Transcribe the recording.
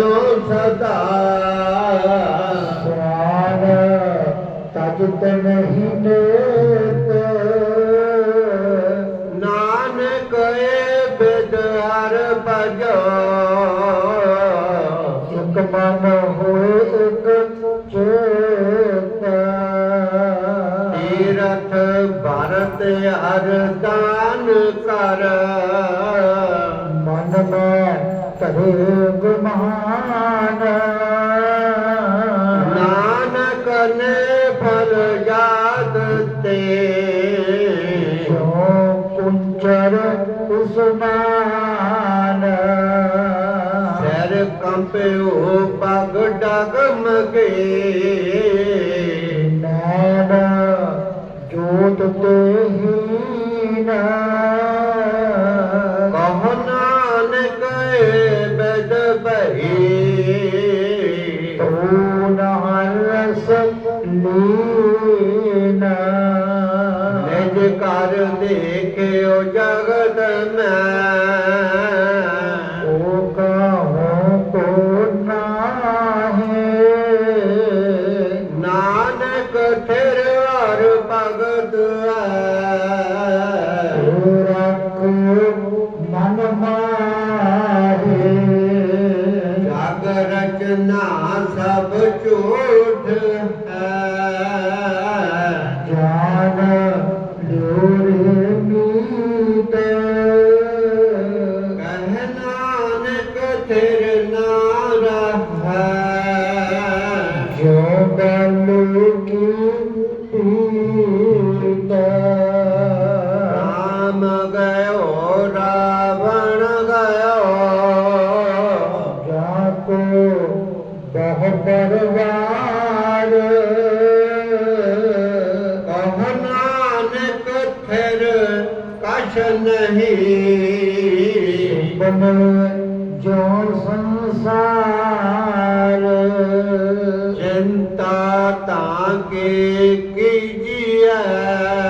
ਸਦਾ ਸਵਾਰ ਤਜਤ ਨਹੀਂ ਨੇਤ ਨਾਨਕ ਏ ਬਿਦ ਹਰ ਭਜੋ। ਇਕ ਮਨ ਹੋਏ ਇਕ ਚੇਤ। ਤੀਰਥ ਭਰਤ ਹਰ ਦਾਨ ਕਰ। ਧਰੇ ਗੁਮਾਨ ਨਾਨਕ ਨੇ ਫਲ ਯਾਦ ਤੇ ਜੋ ਕੁੰਚਰ ਉਸਮਾਨ ਸਿਰ ਕੰਪਿਓ ਪਗ ਡਗਮਗੇ। ਨੈਣ ਤੂ ਨਹਰਸ ਲੀਨ ਨਿਜ ਕਰ ਦੇਖਿਓ ਜਗਤ ਮੈਂ। the Lord has ਕਹ ਪਰਵਾਰ ਕਹ ਨਾਨਕ ਫਿਰ ਕਛ ਨਹੀਂ। ਬਨ ਜੋ ਸੰਸਾਰ। ਚਿੰਤਾ ਤਾਂ ਕੇ ਕੀਜੀਐ।